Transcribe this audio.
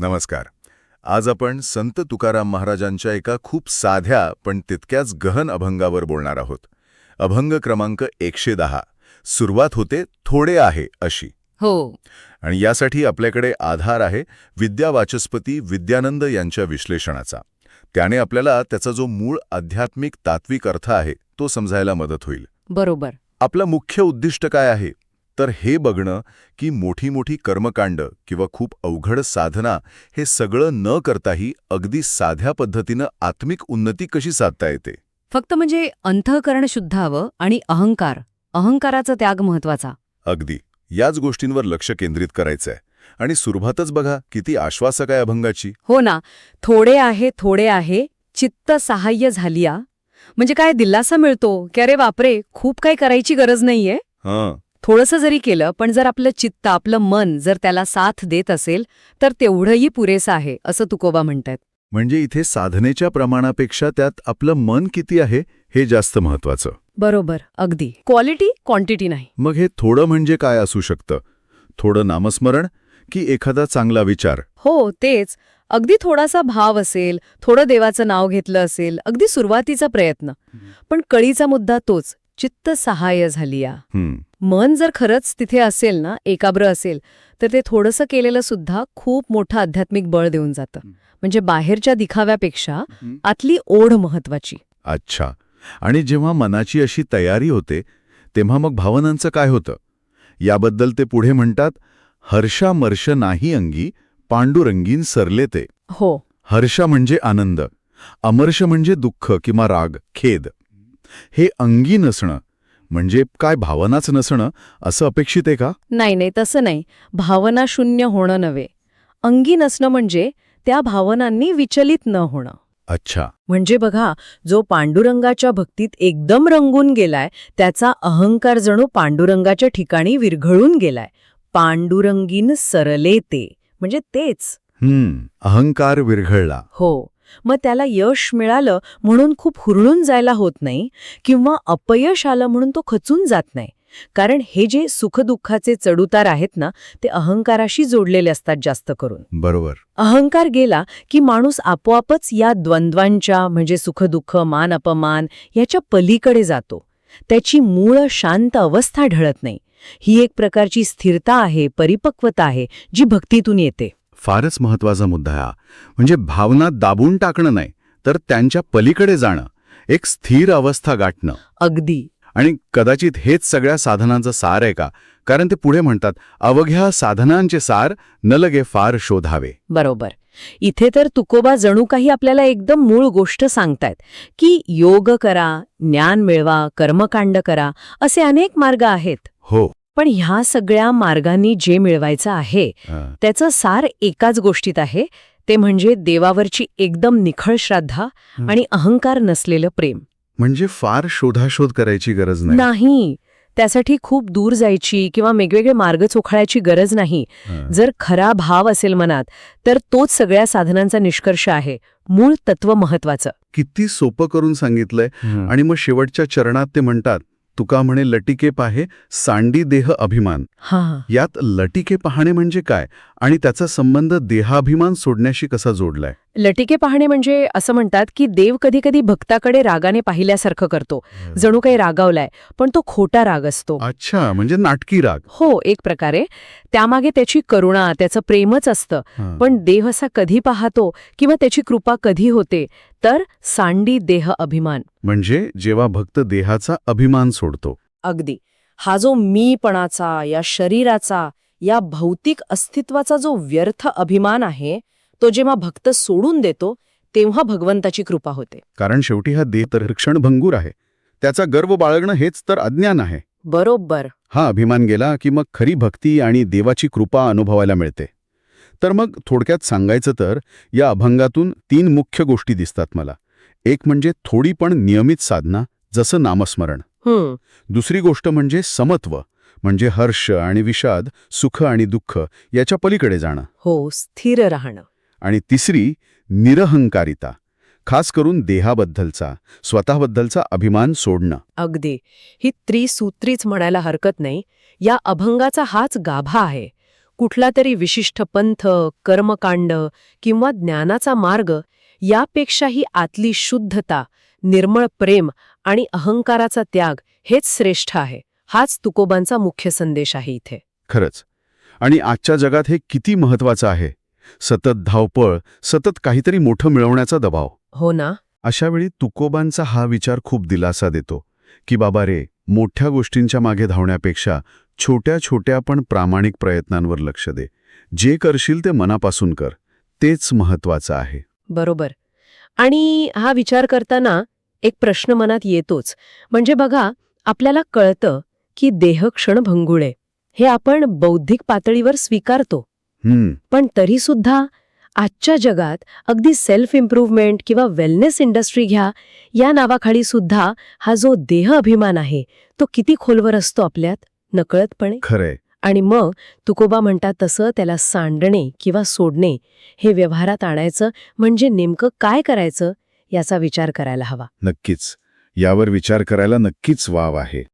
नमस्कार. आज आपण संत तुकाराम महाराजांच्या एका खूप साध्या पण तितक्याच गहन अभंगावर बोलणार आहोत. अभंग क्रमांक एकशे दहा. सुरुवात होते थोडे आहे अशी. हो. आणि यासाठी आपल्याकडे आधार आहे विद्यावाचस्पती विद्यानंद यांच्या विश्लेषणाचा. त्याने आपल्याला त्याचा जो मूळ आध्यात्मिक तात्विक अर्थ आहे तो समजायला मदत होईल. बरोबर. आपलं मुख्य उद्दिष्ट काय आहे? तर हे बघणं की मोठी मोठी कर्मकांड किंवा खूप अवघड साधना हे सगळं न करताही अगदी साध्या पद्धतीनं आत्मिक उन्नती कशी साधता येते? फक्त म्हणजे अंतःकरण शुद्ध हवं आणि अहंकार. अहंकाराचा त्याग महत्त्वाचा अगदी. याच गोष्टींवर लक्ष केंद्रित करायचंय. आणि सुरुवातच बघा किती आश्वासक आहे अभंगाची. हो ना. थोडे आहे थोडे आहे चित्त सहाय्य झालिया म्हणजे काय दिलासा मिळतो. की अरे बापरे खूप काही करायची गरज नाहीये? हां. थोडंसं जरी केलं पण जर आपलं चित्त आपलं मन जर त्याला साथ देत असेल तर तेवढंही पुरेसं आहे असं तुकोबा म्हणतात म्हणजे इथे साधनेच्या प्रमाणापेक्षा त्यात आपलं मन किती आहे हे जास्त महत्वाचं बरोबर अगदी. क्वालिटी क्वांटिटी नाही. मग हे थोडं म्हणजे काय असू शकतं? थोडं नामस्मरण की एखादा चांगला विचार? हो तेच. अगदी थोडासा भाव असेल थोडं देवाचं नाव घेतलं असेल अगदी सुरुवातीचा प्रयत्न. पण कळीचा मुद्दा तोच चित्त सहाय्य झालिया हं, मन जर खरंच तिथे असेल ना एकाग्र असेल तर ते थोडंसं केलेलं सुद्धा खूप मोठं आध्यात्मिक बळ देऊन जातं. म्हणजे बाहेरच्या दिखाव्यापेक्षा आतली ओढ महत्वाची. अच्छा. आणि जेव्हा मनाची अशी तयारी होते तेव्हा मग भावनांचं काय होतं? याबद्दल ते पुढे म्हणतात हर्षामर्ष नाही अंगी पांडुरंगीन सरले ते. हो. हर्ष म्हणजे आनंद अमर्ष म्हणजे दुःख किंवा राग खेद. हे अंगी नसणं म्हणजे काय भावनाच नसणं असं अपेक्षित आहे का? नाही नाही तसं नाही. भावना शून्य होणं नव्हे. अंगी नसणं म्हणजे त्या भावनांनी विचलित न होणं. अच्छा. म्हणजे बघा जो पांडुरंगाच्या भक्तीत एकदम रंगून गेलाय त्याचा अहंकार जणू पांडुरंगाच्या ठिकाणी विरघळून गेलाय. पांडुरंगीन सरले ते म्हणजे तेच. हम्म अहंकार विरघळला. हो. मग त्याला यश मिळालं म्हणून खूप हुरळून जायला होत नाही किंवा अपयश आलं म्हणून तो खचून जात नाही. कारण हे जे सुखदुःखाचे चढउतार आहेत ना ते अहंकाराशी जोडलेले असतात जास्त करून. बरोबर. अहंकार गेला की माणूस आपोआपच या द्वंद्वांच्या म्हणजे सुखदुःख मान अपमान याच्या पलीकडे जातो. त्याची मूळ शांत अवस्था ढळत नाही. ही एक प्रकारची स्थिरता आहे परिपक्वता आहे जी भक्तीतून येते. फारच महत्त्वाचा मुद्दा हा. म्हणजे भावना दाबून टाकणं नाही तर त्यांच्या पलीकडे जाणं एक स्थिर अवस्था गाठणं. अगदी. आणि कदाचित हेच सगळ्या साधनांचं सार आहे का? कारण ते पुढे म्हणतात अवघ्या साधनांचे सार न लगे फार शोधावे. बरोबर. इथे तर तुकोबा जणू काही आपल्याला एकदम मूळ गोष्ट सांगतायत की योग करा ज्ञान मिळवा कर्मकांड करा असे अनेक मार्ग आहेत. हो. पण ह्या सगळ्या मार्गांनी जे मिळवायचं आहे त्याचं सार एकाच गोष्टीत आहे ते म्हणजे देवावरची एकदम निखळ श्रद्धा. आणि अहंकार नसलेलं प्रेम. म्हणजे फार शोधाशोध करायची गरज नाही. नाही. त्यासाठी खूप दूर जायची किंवा वेगवेगळे मार्ग चोखाळायची गरज नाही. जर खरा भाव असेल मनात तर तोच सगळ्या साधनांचा निष्कर्ष आहे. मूळ तत्व महत्वाचं किती सोपं करून सांगितलंय. आणि मग शेवटच्या चरणात ते म्हणतात तुका म्हणे लटिके पाहे सांडी देह अभिमान. हा. यात लटिके पाहणे म्हणजे काय? आणि त्याचा संबंध देहाभिमान सोडण्याशी कसा जोडलाय? लटिके पाहणे म्हणजे असं म्हणतात की देव कधी कधी भक्ताकडे रागाने पाहिल्यासारखं करतो. जणू काही रागावलाय पण तो खोटा राग असतो. अच्छा म्हणजे नाटकी राग. हो एक प्रकारे. त्यामागे त्याची करुणा त्याचं प्रेमच असतं. पण देव असा कधी पाहतो किंवा त्याची कृपा कधी होते तर सांडी देह अभिमान. म्हणजे जेव्हा भक्त देहाचा अभिमान सोडतो. अगदी. हा जो मीपणाचा या शरीराचा या भौतिक अस्तित्वाचा जो व्यर्थ अभिमान आहे तो जेव्हा भक्त सोडून देतो तेव्हा भगवंताची कृपा होते. कारण शेवटी हा देह तर क्षणभंगूर आहे. त्याचा गर्व बाळगणं हेच तर अज्ञान आहे. बरोबर. हा अभिमान गेला की मग खरी भक्ती आणि देवाची कृपा अनुभवायला मिळते. तर मग थोडक्यात सांगायचं तर या अभंगातून तीन मुख्य गोष्टी दिसतात मला. एक म्हणजे थोडी पण नियमित साधना जसं नामस्मरण. दुसरी गोष्ट म्हणजे समत्व म्हणजे हर्ष आणि विषाद सुख आणि दुःख याच्या पलीकडे जाणं. हो स्थिर राहणं. आणि तिसरी निरहंकारिता खास करून देहाबद्दलचा स्वतःबद्दलचा अभिमान सोडणं. अगदी. ही त्रिसूत्रीच म्हणायला हरकत नाही. या अभंगाचा हाच गाभा आहे. कुठला तरी विशिष्ट पंथ कर्मकांड किंवा ज्ञानाचा मार्ग यापेक्षाही आतली शुद्धता निर्मळ प्रेम आणि अहंकाराचा त्याग हेच श्रेष्ठ आहे. हाच तुकोबांचा मुख्य संदेश आहे इथे. खरंच. आणि आजच्या जगात हे किती महत्वाचं आहे. सतत धावपळ सतत काहीतरी मोठं मिळवण्याचा दबाव. हो ना? अशावेळी तुकोबांचा हा विचार खूप दिलासा देतो. की बाबा रे मोठ्या गोष्टींच्या मागे धावण्यापेक्षा छोट्या छोट्या पण प्रामाणिक प्रयत्नांवर लक्ष दे. जे करशील ते मनापासून कर. तेच महत्वाचं आहे. बरोबर. आणि हा विचार करताना एक प्रश्न मनात येतोच. म्हणजे बघा आपल्याला कळतं की देह क्षणभंगुळे हे आपण बौद्धिक पातळीवर स्वीकारतो. हम्म. पण तरीसुद्धा आजच्या जगात अगदी सेल्फ इम्प्रूव्हमेंट किंवा वेलनेस इंडस्ट्री घ्या या नावाखाली सुद्धा हा जो देह अभिमान आहे तो किती खोलवर असतो आपल्यात? नकळतपणे. खरंय. आणि मग तुकोबा म्हणतात तसं त्याला सांडणे किंवा सोडणे हे व्यवहारात आणायचं म्हणजे नेमकं काय करायचं याचा विचार करायला हवा. नक्कीच. यावर विचार करायला नक्कीच वाव आहे.